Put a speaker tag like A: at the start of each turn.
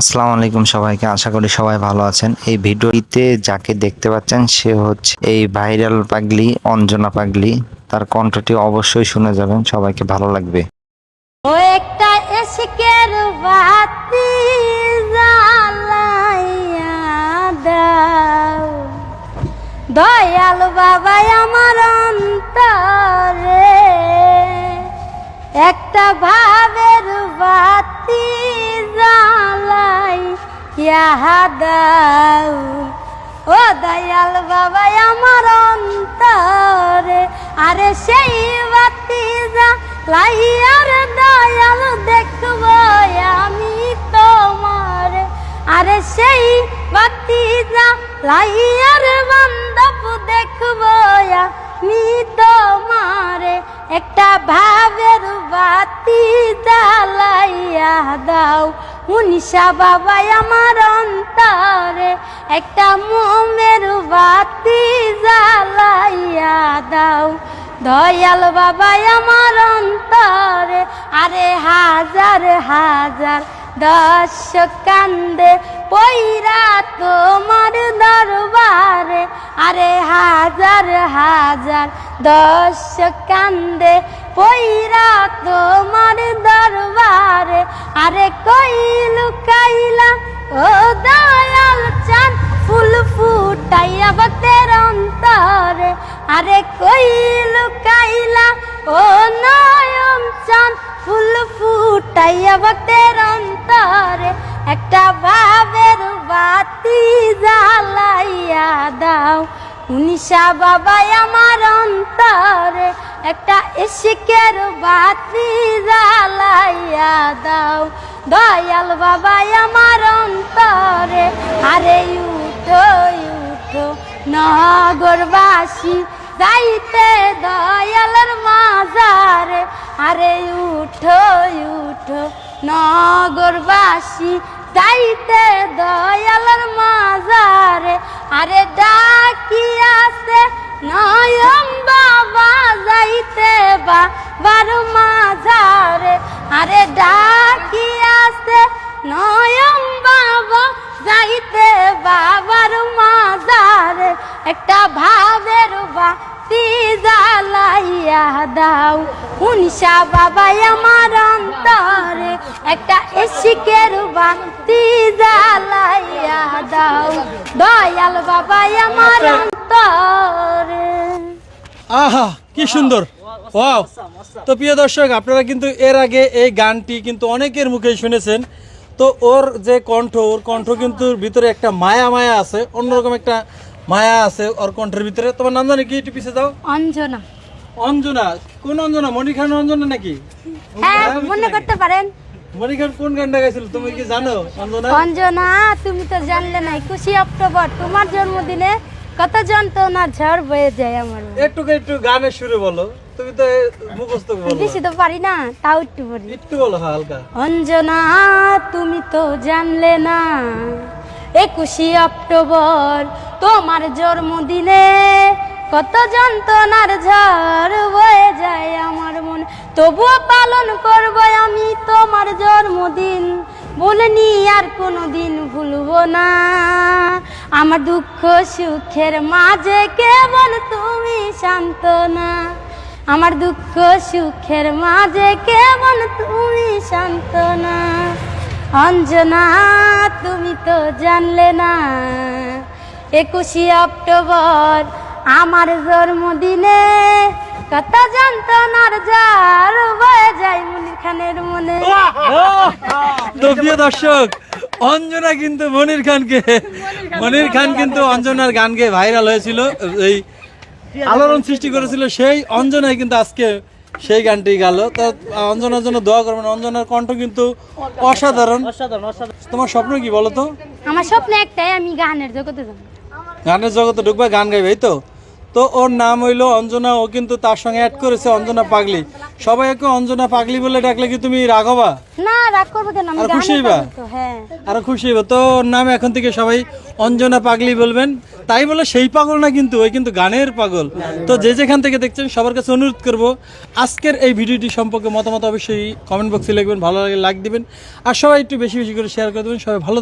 A: আসসালামু আলাইকুম সবাইকে, আশা করি সবাই ভালো আছেন। এই ভিডিওটিতে যাকে দেখতে পাচ্ছেন, সে হচ্ছে এই ভাইরাল পাগলি, অঞ্জনা পাগলি। তার কণ্ঠটি অবশ্যই শুনে যাবেন, সবাইকে ভালো লাগবে।
B: ও একটা এসকের বাতি জ্বালাইয়া দাও। দয়াল বাবা আমার অন্তরে, একটা ভাবের বাতি দাও ও দয়াল বাবা আমার অন্তরে আরে সেই বাতি যা লাইয়ার দয়াল দেখব আমি তোমার। আরে সেই বাতি যা লাইয়ার বান্ধব দেখব আমি তোমার। একটা ভাবের বাতি জ্বালাইয়া দাও। মুনিশা বাবা আমার অন্তরে, একটা মোমের বাতি জ্বালাইয়া দাও। দয়াল বাবা আমার অন্তরে, আরে হাজার হাজার দর্শক কান্দে, পইরা তোমার দরবারে, আরে হাজার হাজার দশ কান্দে, পইরা তোমার আরে কইলু কাইলা ও দয়াল চান, ফুল ফুটাইয়া ভক্তের অন্তরে। আরে কইলু কাইলা ও নয়ন চান, ফুল ফুটাইয়া ভক্তের অন্তরে। একটা ভাবের বাতি জ্বালাইয়া দাও। উনিশা বাবা আমার অন্তরে। একটা ইশিকের বাতি জ্বালাইয়া দাও। দয়াল বাবা আমার অন্তরে, আরে উঠো উঠো, নগরবাসী, যাইতে দয়ালের মাজারে। আরে উঠো উঠো, নগরবাসী, যাইতে দয়ালের মাজারে। আরে ডাকি আরে ডাকি আছে নয়ম বাবা যাইতে বাবার মাজারে। একটা ভাবের বাতি জ্বালাইয়া দাও। উনিশা বাবা আমার অন্তরে একটা এসিকের বাতি জ্বালাইয়া দাও। দয়াল বাবা আমার অন্তরে।
C: আহা কি সুন্দর। ওয়াও তো প্রিয় দর্শক আপনারা কিন্তু এর আগে এই গানটি কিন্তু অনেকের মুখে শুনেছেন। তো ওর যে কণ্ঠ ওর কণ্ঠ কিন্তু ভিতরে একটা মায়া মায়া আছে অন্যরকম একটা মায়া আছে ওর কণ্ঠের ভিতরে। তোমার নাম জানি কি একটু পিছিয়ে যাও
B: অঞ্জনা।
C: অঞ্জনা? কোন অঞ্জনা? মনির খান অঞ্জনা নাকি?
B: হ্যাঁ মনে করতে পারেন।
C: খান কোন গানটা গাইছিল? তুমি কি জানো অঞ্জনা?
B: অঞ্জনা তুমি তো জানলে না একুশে অক্টোবর তোমার জন্মদিনে কত যন্ত্রণার ঝড় বয়ে যায় আমার
C: একটু একটু গানের শুরু বলো। তুমি তো মুখস্থ বলো
B: বেশি তো পারি না তাও একটু বলি
C: একটু বলো হ্যাঁ, হালকা।
B: অঞ্জনা তুমি তো জানলে না একুশে অক্টোবর তোমার জন্মদিনে কত যন্ত্রণার ঝড় বয়ে যায় আমার মনে। তবুও পালন করব আমি তোমার জন্মদিন বলিনি আর কোনো দিন ভুলবো না। আমার দুঃখ সুখের মাঝে কেবল তুমি শান্ত না আমার দুঃখ সুখের মাঝে কেমন তুমি শান্তনা অঞ্জনা তুমি তো জানলে না। একুশে অক্টোবর আমার জন্মদিনে কত যন্ত্রণার যার বয়ে যায় মনির খানের মনে
C: তো প্রিয় দর্শক অঞ্জনা কিন্তু মনির খানকে মনির খান কিন্তু অঞ্জনার গান গেয়ে ভাইরাল হয়েছিল। এই আলোড়ন সৃষ্টি করেছিল সেই অঞ্জনাই কিন্তু আজকে সেই গানটি গেল। তো অঞ্জনার জন্য দোয়া করবেন। অঞ্জনার কণ্ঠ কিন্তু অসাধারণ। তোমার স্বপ্ন কি বলো তো?
B: আমার স্বপ্ন একটাই আমি গানের জগতে যাব।
C: গানের জগতে ঢুকবে গান গাইবে এই তো? তো ওর নাম হইল অঞ্জনা ও কিন্তু তার সঙ্গে অ্যাড করেছে অঞ্জনা পাগলি। সবাই ওকে অঞ্জনা পাগলি বলে ডাকলে কি তুমি রাঘবা
B: না রাগ করব কেন? আমি
C: আর খুশি হইবা?
B: তো, হ্যাঁ।
C: আরও খুশি হইব। তো ওর নাম এখন থেকে সবাই অঞ্জনা পাগলি বলবেন। তাই বলে সেই পাগল না কিন্তু, ওই কিন্তু গানের পাগল তো যে যেখান থেকে দেখছেন, সবার কাছে অনুরোধ করব, আজকের এই ভিডিওটি সম্পর্কে মতামত অবশ্যই কমেন্ট বক্সে লিখবেন, ভালো লাগে লাইক দিবেন আর সবাই একটু বেশি বেশি করে শেয়ার করে দেবেন, সবাই ভালো।